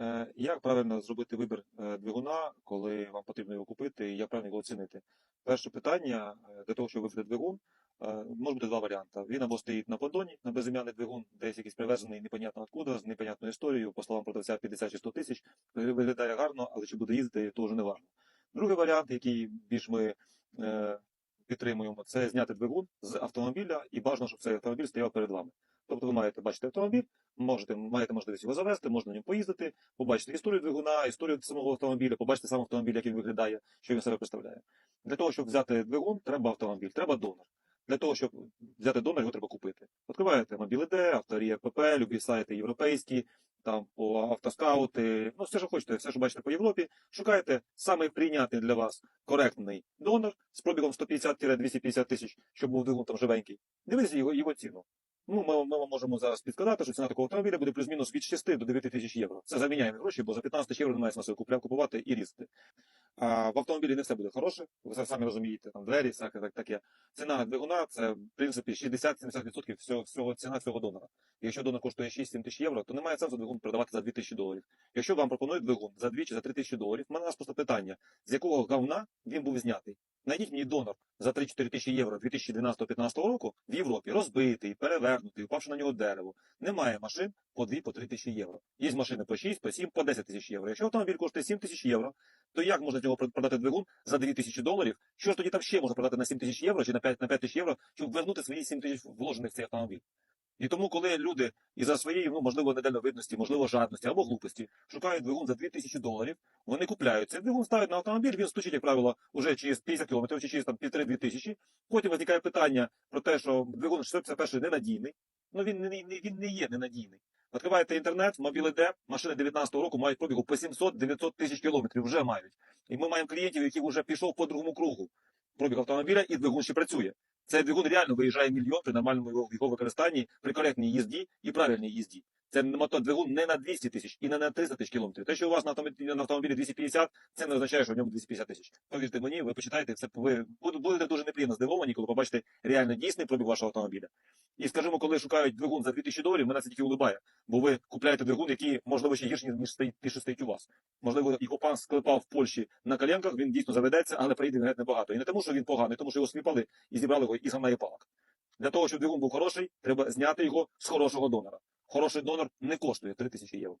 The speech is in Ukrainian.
Е, Як правильно зробити вибір е, двигуна, коли вам потрібно його купити, і як правильно його оцінити? Перше питання е, для того, щоб вибрати двигун, може бути два варіанти. Він або стоїть на поддоні, на безім'яний двигун, десь якийсь привезений непонятно откуда, з непонятною історією, по словам продавця 50 чи 100 тисяч, виглядає гарно, але чи буде їздити, то вже не важливо. Другий варіант, який більш ми підтримуємо, це зняти двигун з автомобіля і бажано, щоб цей автомобіль стояв перед вами. Тобто ви маєте бачити автомобіль, можете, маєте можливість його завести, можна на ньому поїздити, побачити історію двигуна, історію самого автомобіля, побачити сам автомобіль, як він виглядає, що він себе представляє. Для того, щоб взяти двигун, треба автомобіль, треба донор. Для того, щоб взяти донор, його треба купити. Відкриваєте мобіль ІД, авторія ПП, любі сайти європейські, там по автоскаути, ну все, що хочете, все, що бачите по Європі, шукаєте самий прийнятний для вас коректний донор з пробігом 150-250 тисяч, щоб був двигун там живенький. Дивіться його, його ціну. Ну, ми, ми вам можемо зараз підказати, що ціна такого автомобіля буде плюс-мінус від 6 до 9 тисяч євро. Це заміняємо гроші, бо за 15 тисяч євро немає смисла купляти, купувати і різати. А в автомобілі не все буде хороше, ви самі розумієте, там двері, всяке так, таке. Ціна двигуна це в принципі 60-70% всього, всього ціна цього донора. Якщо донор коштує 6-7 тисяч євро, то немає сенсу двигун продавати за 2 тисячі доларів. Якщо вам пропонують двигун за 2 чи за 3 тисячі доларів, в мене нас просто питання, з якого говна він був знятий. Найдіть мені донор за 3-4 тисячі євро 2012-2015 року в Європі, розбитий, перевернутий, упавши на нього дерево. Немає машин по 2-3 тисячі євро. Є машини по 6, по 7, по 10 тисяч євро. Якщо автомобіль коштує 7 тисяч євро, то як можна цього продати двигун за 2 тисячі доларів? Що ж тоді там ще можна продати на 7 тисяч євро чи на 5, на 5 тисяч євро, щоб вернути свої 7 тисяч вложених в цей автомобіль? І тому, коли люди із-за своєї, ну, можливо, недальновидності, можливо, жадності або глупості шукають двигун за 2000 доларів, вони купляють цей двигун, ставлять на автомобіль, він стучить, як правило, уже через 50 кілометрів чи через там півтори-дві тисячі. Потім виникає питання про те, що двигун 651 ненадійний. Ну він не, він не є ненадійний. Відкриваєте інтернет, мобіл ІД, машини 19-го року мають пробігу по 700-900 тисяч кілометрів, вже мають. І ми маємо клієнтів, які вже пішов по другому кругу пробіг автомобіля, і двигун ще працює. Цей двигун реально виїжджає мільйон при нормальному його, його використанні, при коректній їзді і правильній їзді. Це мотодвигун не на 200 тисяч і не на 300 тисяч кілометрів. Те, що у вас на автомобілі, на автомобілі 250, це не означає, що в ньому 250 тисяч. Повірте мені, ви почитаєте, це ви будете дуже неприємно здивовані, коли побачите реально дійсний пробіг вашого автомобіля. І скажімо, коли шукають двигун за 2000 доларів, мене це тільки улибає. Бо ви купляєте двигун, який, можливо, ще гірший, ніж стоїть, ті, що стоїть у вас. Можливо, його пан склепав в Польщі на коленках, він дійсно заведеться, але приїде геть небагато. І не тому, що він поганий, тому що його сліпали і зібрали його із гамна і палок. Для того, щоб двигун був хороший, треба зняти його з хорошого донора. Хороший донор не коштує 3000 євро.